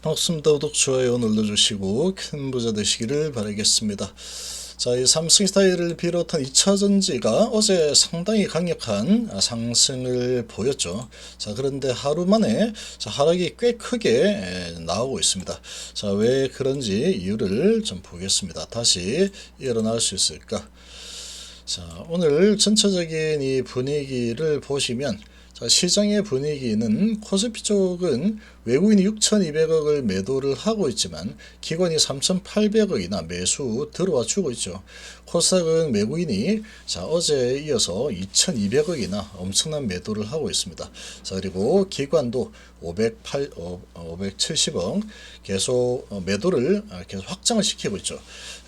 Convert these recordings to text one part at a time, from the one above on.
반갑습니다. 구독, 좋아요 눌러주시고 큰 부자 되시기를 바라겠습니다. 자, 이 삼성 스타일을 비롯한 2차전지가 어제 상당히 강력한 상승을 보였죠. 자, 그런데 하루 만에 자, 하락이 꽤 크게 에, 나오고 있습니다. 자, 왜 그런지 이유를 좀 보겠습니다. 다시 일어날 수 있을까? 자, 오늘 전체적인 이 분위기를 보시면 자, 시장의 분위기는 코스피 쪽은 외국인이 6,200억을 매도를 하고 있지만 기관이 3,800억이나 매수 들어와 주고 있죠. 코스닥은 외국인이 자, 어제에 이어서 2,200억이나 엄청난 매도를 하고 있습니다. 자, 그리고 기관도 508, 어, 570억 계속 어, 매도를 어, 계속 확장을 시키고 있죠.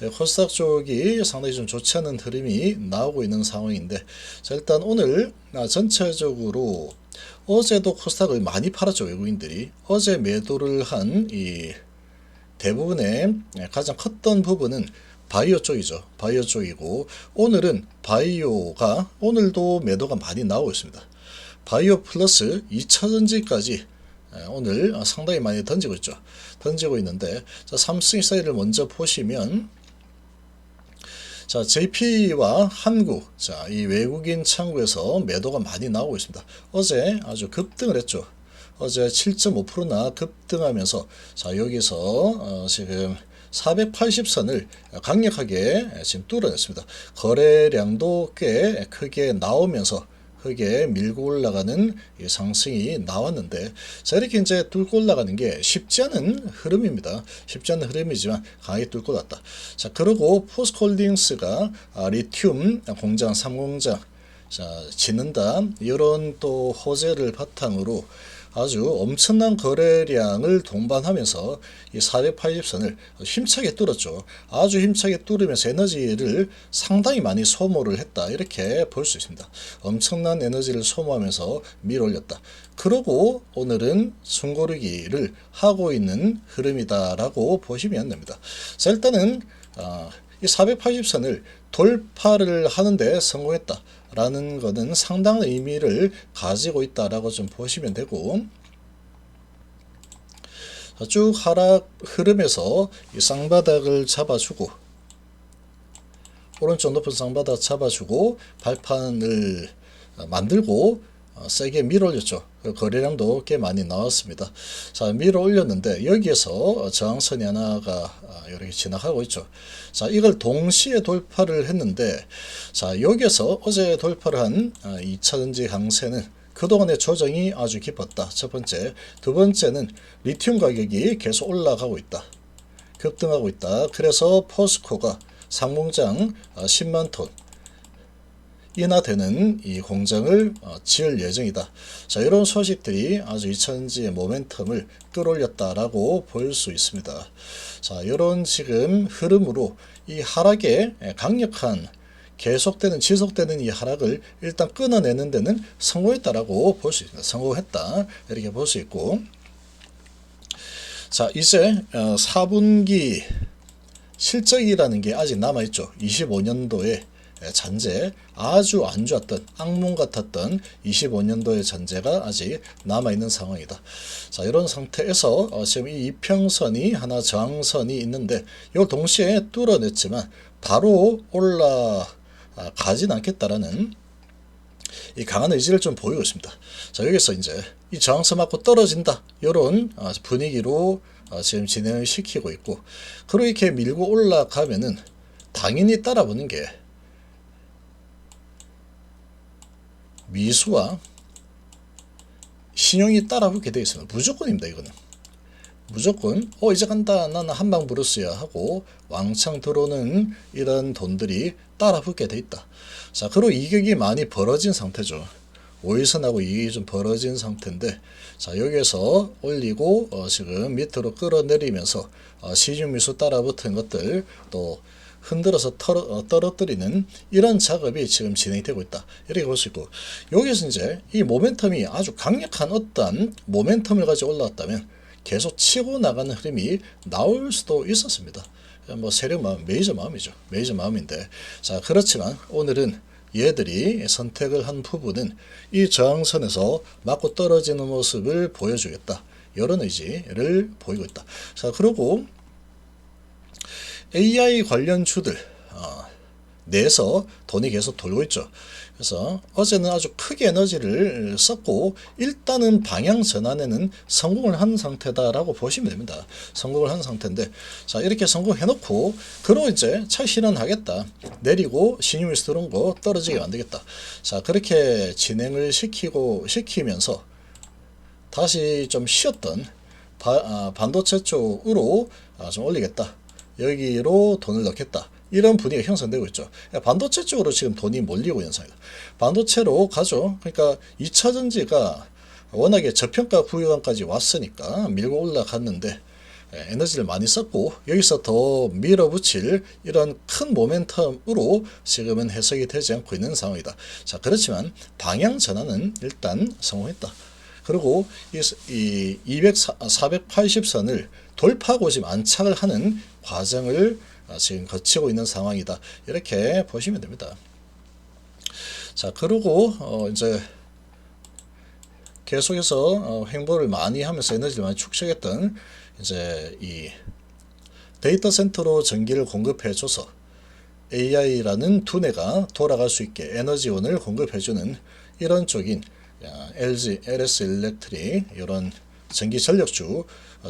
예, 코스닥 쪽이 상당히 좀 좋지 않은 흐름이 나오고 있는 상황인데 자, 일단 오늘 아, 전체적으로 어제도 코스닥을 많이 팔았죠 외국인들이. 어제 매도를 한 이 대부분의 가장 컸던 부분은 바이오 쪽이죠. 바이오 쪽이고 오늘은 바이오가 오늘도 매도가 많이 나오고 있습니다. 바이오 플러스 2차전지까지 오늘 상당히 많이 던지고 있죠. 던지고 있는데 자, 삼성 사이를 먼저 보시면 자, JP와 한국, 자, 이 외국인 창구에서 매도가 많이 나오고 있습니다. 어제 아주 급등을 했죠. 어제 7.5%나 급등하면서, 자, 여기서, 어, 지금 480선을 강력하게 지금 뚫어냈습니다. 거래량도 꽤 크게 나오면서 크게 밀고 올라가는 상승이 나왔는데 자 이렇게 이제 뚫고 올라가는 게 쉽지 않은 흐름입니다. 쉽지 않은 흐름이지만 강하게 뚫고 났다. 자 그리고 포스콜딩스가 아, 리튬 공장 3공장 자 짓는다 이런 또 호재를 바탕으로 아주 엄청난 거래량을 동반하면서 이 480선을 힘차게 뚫었죠. 아주 힘차게 뚫으면서 에너지를 상당히 많이 소모를 했다. 이렇게 볼 수 있습니다. 엄청난 에너지를 소모하면서 밀어 올렸다. 그러고 오늘은 숨고르기를 하고 있는 흐름이다라고 보시면 됩니다. 자, 일단은 어, 이 480선을 돌파를 하는데 성공했다. 라는 것은 상당한 의미를 가지고 있다라고 좀 보시면 되고 쭉 하락 흐름에서 이 쌍바닥을 잡아주고 오른쪽 높은 쌍바닥 잡아주고 발판을 만들고 어, 세게 밀어 올렸죠. 거래량도 꽤 많이 나왔습니다. 자, 밀어 올렸는데 여기에서 저항선이 하나가 아, 이렇게 지나가고 있죠. 자, 이걸 동시에 돌파를 했는데 자, 여기에서 어제 돌파를 한 2차전지 아, 강세는 그동안의 조정이 아주 깊었다. 첫 번째. 두 번째는 리튬 가격이 계속 올라가고 있다. 급등하고 있다. 그래서 포스코가 상공장 10만 아, 톤 이나 되는 이 공장을 어, 지을 예정이다. 자, 이런 소식들이 아주 2000지의 모멘텀을 끌어올렸다라고 볼 수 있습니다. 자, 이런 지금 흐름으로 이 하락에 강력한 계속되는 지속되는 이 하락을 일단 끊어내는 데는 성공했다라고 볼 수 있습니다. 성공했다 이렇게 볼 수 있고 자 이제 4분기 어, 실적이라는 게 아직 남아 있죠. 25년도에 예, 잔재 아주 안 좋았던 악몽 같았던 25년도의 잔재가 아직 남아 있는 상황이다. 자 이런 상태에서 어, 지금 이 이평선이 하나 저항선이 있는데 이걸 동시에 뚫어냈지만 바로 올라가진 않겠다라는 이 강한 의지를 좀 보이고 있습니다. 자 여기서 이제 이 저항선 맞고 떨어진다 이런 어, 분위기로 어, 지금 진행을 시키고 있고 그렇게 밀고 올라가면은 당연히 따라붙는 게 미수와 신용이 따라붙게 되어 있습니다. 무조건입니다. 이거는. 무조건 어 이제 간다 나는 한방 브루스야 하고 왕창 들어오는 이런 돈들이 따라붙게 돼 있다. 자 그리고 이격이 많이 벌어진 상태죠. 오일선하고 이격이 좀 벌어진 상태인데 자 여기에서 올리고 어, 지금 밑으로 끌어내리면서 어, 시중 미수 따라붙은 것들 또 흔들어서 털어, 어, 떨어뜨리는 이런 작업이 지금 진행이 되고 있다. 이렇게 볼 수 있고 여기서 이제 이 모멘텀이 아주 강력한 어떤 모멘텀을 가지고 올라왔다면 계속 치고 나가는 흐름이 나올 수도 있었습니다. 뭐 세력 마음, 메이저 마음이죠. 메이저 마음인데 자 그렇지만 오늘은 얘들이 선택을 한 부분은 이 저항선에서 맞고 떨어지는 모습을 보여주겠다. 이런 의지를 보이고 있다. 자 그리고 AI 관련 주들 어, 내에서 돈이 계속 돌고 있죠. 그래서 어제는 아주 크게 에너지를 썼고 일단은 방향 전환에는 성공을 한 상태다라고 보시면 됩니다. 성공을 한 상태인데 자 이렇게 성공해놓고 그로 이제 차 실현하겠다 내리고 신유밀수 들어온 거 떨어지게 만들겠다. 자 그렇게 진행을 시키고 시키면서 다시 좀 쉬었던 바- 아, 반도체 쪽으로 아, 좀 올리겠다. 여기로 돈을 넣겠다. 이런 분위기가 형성되고 있죠. 반도체 쪽으로 지금 돈이 몰리고 있는 상황이다. 반도체로 가죠. 그러니까 2차 전지가 워낙에 저평가 구간까지 왔으니까 밀고 올라갔는데 예, 에너지를 많이 썼고 여기서 더 밀어붙일 이런 큰 모멘텀으로 지금은 해석이 되지 않고 있는 상황이다. 자 그렇지만 방향 전환은 일단 성공했다. 그리고 이, 이 200, 480선을 돌파하고 지금 안착을 하는 과정을 아, 지금 거치고 있는 상황이다. 이렇게 보시면 됩니다. 자, 그리고 어 이제 계속해서 어 행보를 많이 하면서 에너지를 많이 축적했던 이제 이 데이터 센터로 전기를 공급해 줘서 AI라는 두뇌가 돌아갈 수 있게 에너지원을 공급해 주는 이런 쪽인 야, LG, LS 일렉트릭 이런 전기 전력주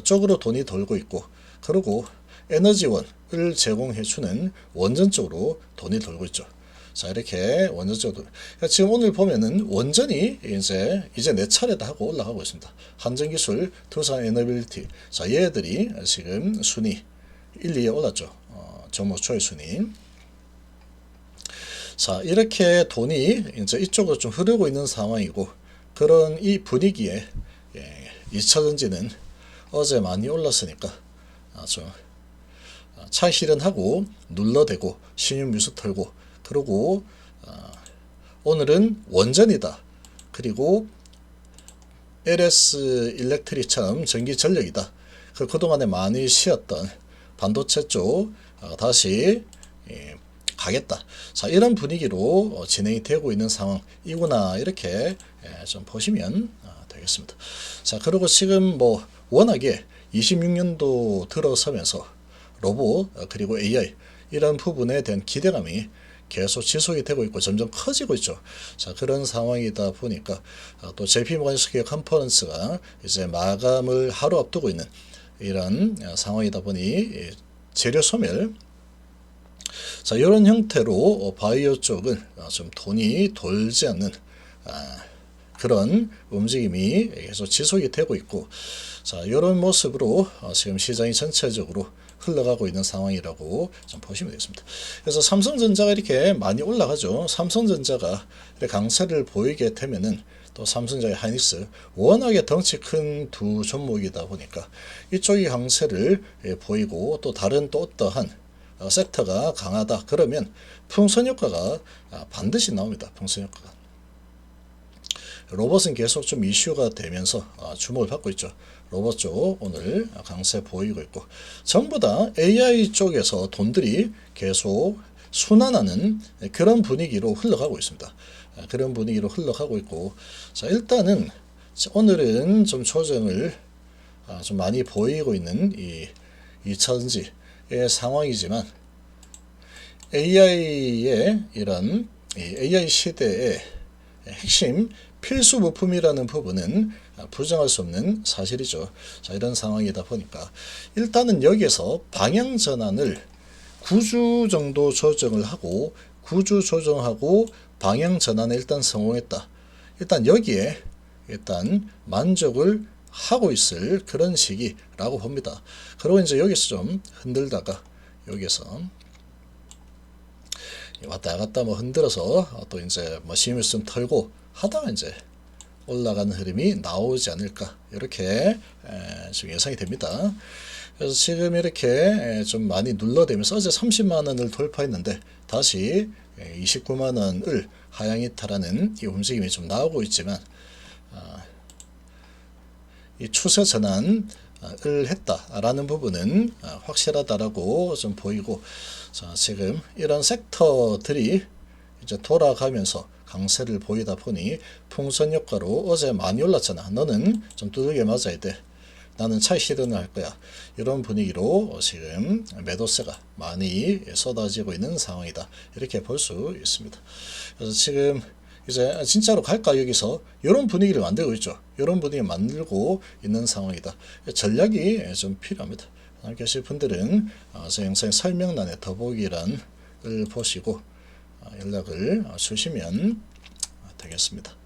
쪽으로 돈이 돌고 있고 그리고 에너지원을 제공해 주는 원전 쪽으로 돈이 돌고 있죠. 자 이렇게 원전 쪽으로 그러니까 지금 오늘 보면은 원전이 이제 이제 내 차례다 하고 올라가고 있습니다. 한전기술, 두산 에너빌리티 자 얘들이 지금 순위 1, 2에 올랐죠. 어, 종목 초의 순위. 자 이렇게 돈이 이제 이쪽으로 좀 흐르고 있는 상황이고 그런 이 분위기에 예, 2차전지는 어제 많이 올랐으니까 아주 차 실현하고 눌러대고 신용 뉴스 털고 그리고 어, 오늘은 원전이다 그리고 LS 일렉트릭처럼 전기 전력이다 그 그동안에 많이 쉬었던 반도체 쪽 어, 다시 예, 가겠다. 자 이런 분위기로 어, 진행이 되고 있는 상황이구나 이렇게 예, 좀 보시면 어, 되겠습니다. 자 그리고 지금 뭐 워낙에 26년도 들어서면서 로봇 어, 그리고 AI 이런 부분에 대한 기대감이 계속 지속이 되고 있고 점점 커지고 있죠. 자 그런 상황이다 보니까 어, 또 JP 모건 스퀘어 컨퍼런스가 이제 마감을 하루 앞두고 있는 이런 어, 상황이다 보니 예, 재료 소멸 자 이런 형태로 어, 바이오 쪽은 어, 좀 돈이 돌지 않는 아, 그런 움직임이 계속 지속이 되고 있고 자 이런 모습으로 어, 지금 시장이 전체적으로 흘러가고 있는 상황이라고 좀 보시면 되겠습니다. 그래서 삼성전자가 이렇게 많이 올라가죠. 삼성전자가 강세를 보이게 되면은 또 삼성전자 하이닉스 워낙에 덩치 큰 두 종목이다 보니까 이쪽이 강세를 예, 보이고 또 다른 또 어떠한 어, 섹터가 강하다 그러면 풍선 효과가 아, 반드시 나옵니다. 풍선 효과가. 로봇은 계속 좀 이슈가 되면서 아, 주목을 받고 있죠. 로봇 쪽 오늘 강세 보이고 있고 전부 다 AI 쪽에서 돈들이 계속 순환하는 그런 분위기로 흘러가고 있습니다. 아, 그런 분위기로 흘러가고 있고 자 일단은 오늘은 좀 조정을 아, 좀 많이 보이고 있는 이 2차전지의 상황이지만 AI의 이런 이 AI 시대의 핵심 필수 부품이라는 부분은 부정할 수 없는 사실이죠. 자, 이런 상황이다 보니까 일단은 여기에서 방향 전환을 9주 정도 조정을 하고 9주 조정하고 방향 전환에 일단 성공했다. 일단 여기에 일단 만족을 하고 있을 그런 시기라고 봅니다. 그리고 이제 여기서 좀 흔들다가 여기서 왔다 갔다 뭐 흔들어서 또 이제 뭐 심을 좀 털고 하다가 이제 올라가는 흐름이 나오지 않을까 이렇게 지금 예상이 됩니다. 그래서 지금 이렇게 좀 많이 눌러대면서 어제 30만 원을 돌파했는데 다시 29만 원을 하향 이탈하는 이 움직임이 좀 나오고 있지만 아, 이 추세 전환을 했다라는 부분은 아, 확실하다라고 좀 보이고 자 지금 이런 섹터들이 이제 돌아가면서 강세를 보이다 보니 풍선 효과로 어제 많이 올랐잖아. 너는 좀 두들겨 맞아야 돼. 나는 차익 실현을 할 거야. 이런 분위기로 지금 매도세가 많이 쏟아지고 있는 상황이다. 이렇게 볼 수 있습니다. 그래서 지금 이제 진짜로 갈까 여기서 이런 분위기를 만들고 있죠. 이런 분위기 만들고 있는 상황이다. 전략이 좀 필요합니다. 계실 분들은 어, 제 영상 설명란에 더보기란을 보시고 어, 연락을 주시면 되겠습니다.